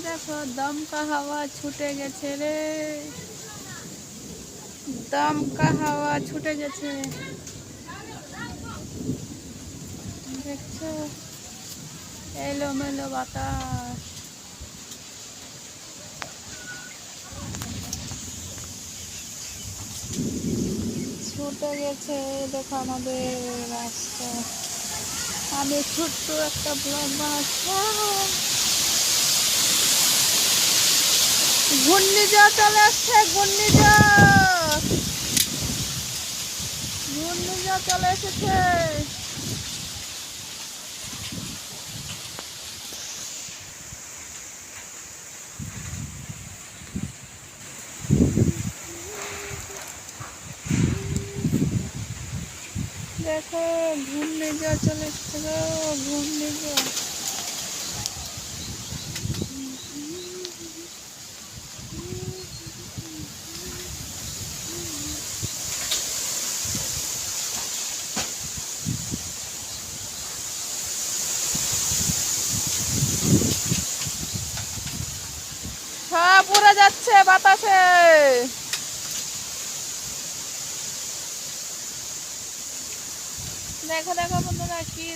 দেখো দমকা হাওয়া ছুটে গেছে রে। দমকা হাওয়া ছুটে গেছে। দেখছ? এলোমেলো বাতাস। ছুটে গেছে, দেখো আমাদের রাস্তা। আমি ছোট্ট একটা ব্লগ বানাচ্ছিলাম ঘূর্ণিঝড় চলে আসছে ঘূর্ণিঝড়। ঘূর্ণিঝড় চলে এসেছে। দেখো ঘূর্ণিঝড় চলে এসেছে গো ঘূর্ণিঝড় সব উড়ে যাচ্ছে বাতাসে। দেখো দেখো বন্ধুরা কি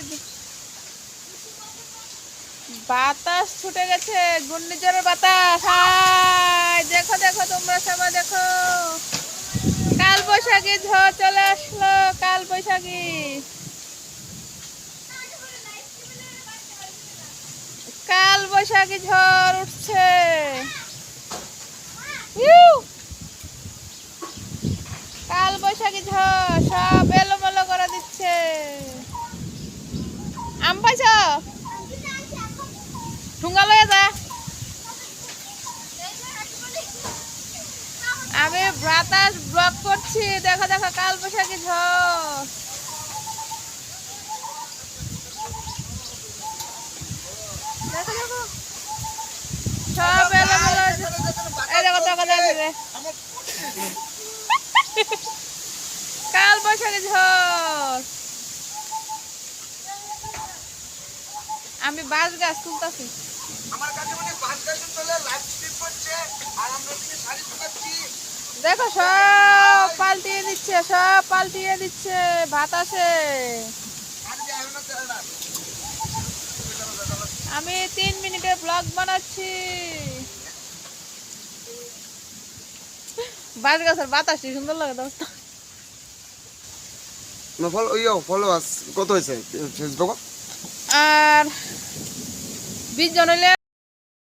বাতাস ছুটে গেছে, ঘূর্ণিঝড়ের বাতাস। দেখো দেখো তোমরা সবাই, দেখো। কাল বৈশাখী ঝড় চলে আসলো কাল বৈশাখী কাল বৈশাখী ঝড় উঠছে ইউ! কাল বৈশাখী ঝড় সব এলোমেলো করে দিচ্ছে আম পাইছ ঠুঙ্গা লয়ে যা আমি বাতাস ব্লক করছি, দেখো দেখো, কাল বৈশাখী ঝড়। কাল বৈশাখী ঝড়। আমি বাঁশ গাছ তুলতাছি। আমার কাছে মানে পাঁচ গাছ চলে লাইভ স্ট্রিম করছে আর আমরা এখানে শাড়ি শুকাচ্ছি। দেখো সব পাল্টিয়ে দিচ্ছে সব পাল্টিয়ে দিচ্ছে বাতাসে। আমি তিন মিনিটের ব্লগ বানাচ্ছি। বাঁশ গাছের বাতাস কি সুন্দর লাগে দোস্ত। ফলো ইয়ো ফলোয়ার্স কত হয়েছে? ফেসবুক আর বিশ জন হইলে